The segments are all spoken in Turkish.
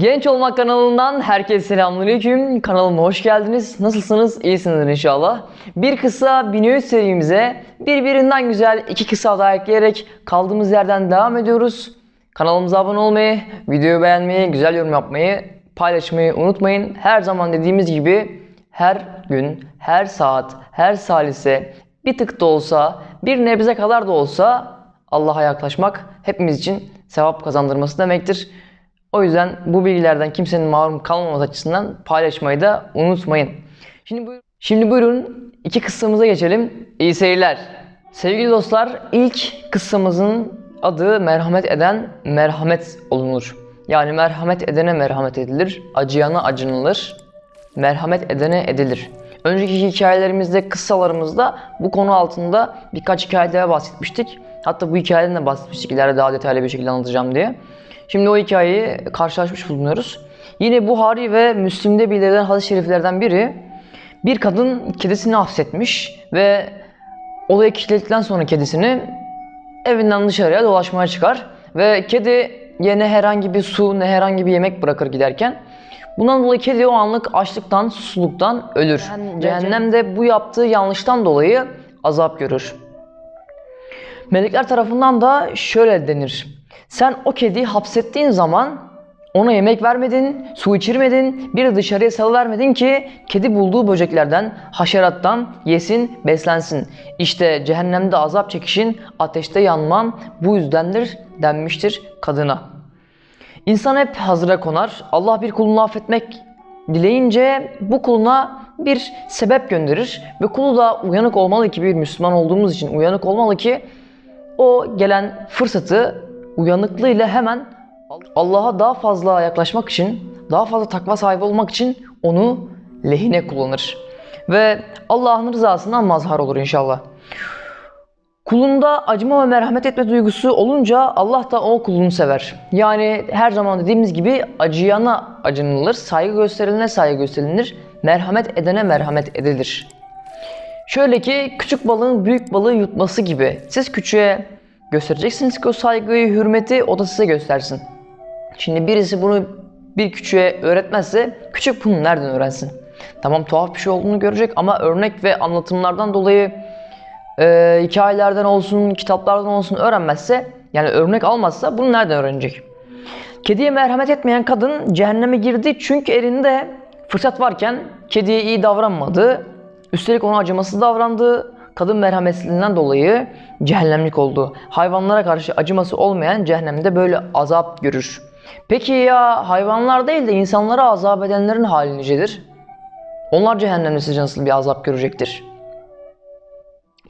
Genç Olmak kanalından herkese selamünaleyküm. Kanalıma hoş geldiniz. Nasılsınız? İyisinizdir inşallah. Bir kısa 1300 serimize birbirinden güzel iki kısa daha ekleyerek kaldığımız yerden devam ediyoruz. Kanalımıza abone olmayı, videoyu beğenmeyi, güzel yorum yapmayı, paylaşmayı unutmayın. Her zaman dediğimiz gibi her gün, her saat, her salise bir tık da olsa, bir nebze kadar da olsa Allah'a yaklaşmak hepimiz için sevap kazandırması demektir. O yüzden bu bilgilerden kimsenin mahrum kalmaması açısından paylaşmayı da unutmayın. Şimdi, buyur- Şimdi buyurun iki kıssamıza geçelim. İyi seyirler. Sevgili dostlar ilk kıssamızın adı merhamet eden merhamet olunur. Yani merhamet edene merhamet edilir, acıyana acınılır, merhamet edene edilir. Önceki hikayelerimizde, kıssalarımızda bu konu altında birkaç hikayede bahsetmiştik. Hatta bu hikayeden de bahsetmiştik ileride daha detaylı bir şekilde anlatacağım diye. Şimdi o hikayeyi karşılaşmış bulunuyoruz. Yine Buhari ve Müslim'de bildirilen hadis-i şeriflerden biri bir kadın kedisini hapsetmiş ve odaya kilitledikten sonra kedisini evinden dışarıya dolaşmaya çıkar ve kedi ya ne herhangi bir su ne herhangi bir yemek bırakır giderken bundan dolayı kedi o anlık açlıktan, susuzluktan ölür. Cehennemde bu yaptığı yanlıştan dolayı azap görür. Melekler tarafından da şöyle denir. Sen o kediyi hapsettiğin zaman ona yemek vermedin, su içirmedin, bir de dışarıya salıvermedin ki kedi bulduğu böceklerden, haşerattan yesin, beslensin. İşte cehennemde azap çekişin, ateşte yanman bu yüzdendir denmiştir kadına. İnsan hep hazıra konar. Allah bir kulunu affetmek dileyince bu kuluna bir sebep gönderir ve kulu da uyanık olmalı ki bir Müslüman olduğumuz için uyanık olmalı ki o gelen fırsatı uyanıklığıyla hemen Allah'a daha fazla yaklaşmak için, daha fazla takva sahibi olmak için onu lehine kullanır. Ve Allah'ın rızasından mazhar olur inşallah. Kulunda acıma ve merhamet etme duygusu olunca Allah da o kulunu sever. Yani her zaman dediğimiz gibi acıyana acınılır, saygı gösterilene saygı gösterilir, merhamet edene merhamet edilir. Şöyle ki küçük balığın büyük balığı yutması gibi. Siz küçüğe göstereceksiniz ki o saygıyı, hürmeti o da size göstersin. Şimdi birisi bunu bir küçüğe öğretmezse küçük bunu nereden öğrensin? Tamam tuhaf bir şey olduğunu görecek ama örnek ve anlatımlardan dolayı e, hikayelerden olsun, kitaplardan olsun öğrenmezse yani örnek almazsa bunu nereden öğrenecek? Kediye merhamet etmeyen kadın cehenneme girdi çünkü elinde fırsat varken kediye iyi davranmadı. Üstelik ona acımasız davrandı. Kadın merhametsizliğinden dolayı cehennemlik oldu. Hayvanlara karşı acıması olmayan cehennemde böyle azap görür. Peki ya hayvanlar değil de insanlara azap edenlerin hali nicedir? Onlar cehennemde sizce nasıl bir azap görecektir?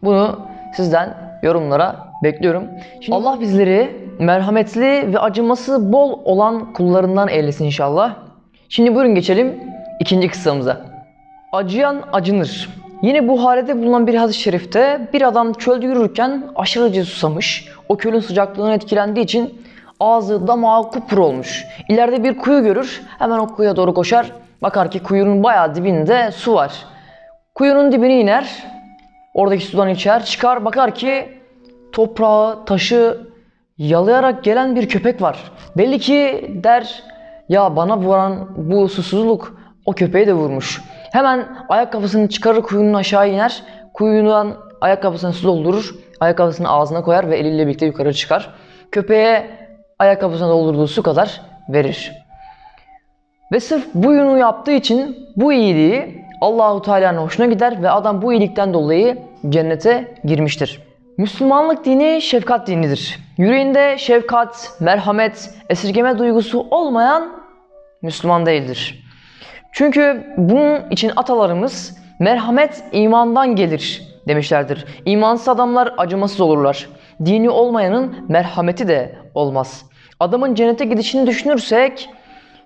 Bunu sizden yorumlara bekliyorum. Şimdi Allah bizleri merhametli ve acıması bol olan kullarından eylesin inşallah. Şimdi buyurun geçelim ikinci kıssamıza. Acıyan acınır. Yine Buhari'de bulunan bir hadis-i şerifte bir adam çölde yürürken aşırıcı susamış. O çölün sıcaklığına etkilendiği için ağzı damağı kupkuru olmuş. İleride bir kuyu görür. Hemen o kuyuya doğru koşar. Bakar ki kuyunun bayağı dibinde su var. Kuyunun dibine iner. Oradaki sudan içer. Çıkar bakar ki toprağı, taşı yalayarak gelen bir köpek var. Belli ki der ya bana vuran bu susuzluk o köpeği de vurmuş. Hemen ayakkabısını çıkarır kuyunun aşağı iner. Kuyundan ayakkabısını su doldurur. Ayakkabısını ağzına koyar ve eliyle birlikte yukarı çıkar. Köpeğe ayakkabısına doldurduğu su kadar verir. Ve sırf bu yunu yaptığı için bu iyiliği Allahu Teala'nın hoşuna gider ve adam bu iyilikten dolayı cennete girmiştir. Müslümanlık dini şefkat dinidir. Yüreğinde şefkat, merhamet, esirgeme duygusu olmayan Müslüman değildir. Çünkü bunun için atalarımız merhamet imandan gelir demişlerdir. İmansız adamlar acımasız olurlar. Dini olmayanın merhameti de olmaz. Adamın cennete gidişini düşünürsek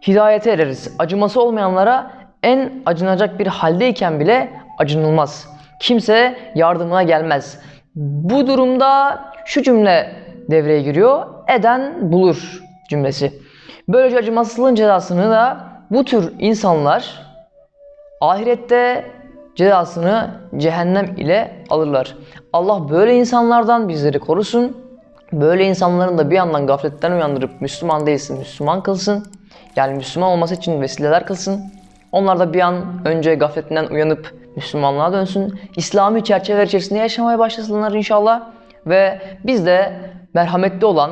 hidayete ereriz. Acıması olmayanlara en acınacak bir haldeyken bile acınılmaz. Kimse yardımına gelmez. Bu durumda şu cümle devreye giriyor. Eden bulur cümlesi. Böylece acımasızlığın cezasını da bu tür insanlar ahirette cezasını cehennem ile alırlar. Allah böyle insanlardan bizleri korusun. Böyle insanların da bir yandan gafletten uyandırıp Müslüman değilsin, Müslüman kılsın. Yani Müslüman olması için vesileler kılsın. Onlar da bir an önce gafletinden uyanıp Müslümanlığa dönsün. İslami çerçeveler içerisinde yaşamaya başlasınlar inşallah. Ve biz de merhametli olan,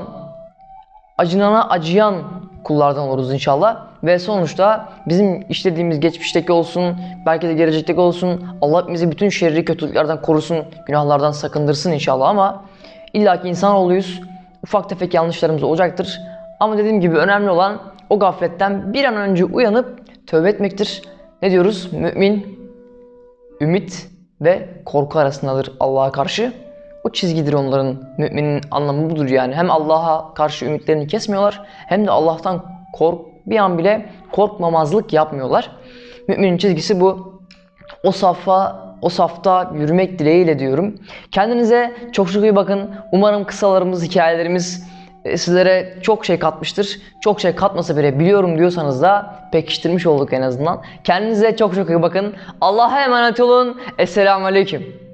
acınana acıyan kullardan oluruz inşallah. Ve sonuçta bizim işlediğimiz geçmişteki olsun, belki de gelecekteki olsun, Allah bizi bütün şerri kötülüklerden korusun, günahlardan sakındırsın inşallah ama illaki insanoğluyuz. Ufak tefek yanlışlarımız olacaktır. Ama dediğim gibi önemli olan o gafletten bir an önce uyanıp tövbe etmektir. Ne diyoruz? Mümin, ümit ve korku arasındadır Allah'a karşı. O çizgidir onların müminin anlamı budur yani. Hem Allah'a karşı ümitlerini kesmiyorlar hem de Allah'tan kork bir an bile korkmamazlık yapmıyorlar. Müminin çizgisi bu. O safa o safta yürümek dileğiyle diyorum. Kendinize çok çok iyi bakın. Umarım kısalarımız, hikayelerimiz e, sizlere çok şey katmıştır. Çok şey katmasa bile biliyorum diyorsanız da pekiştirmiş olduk en azından. Kendinize çok çok iyi bakın. Allah'a emanet olun. Esselamu Aleyküm.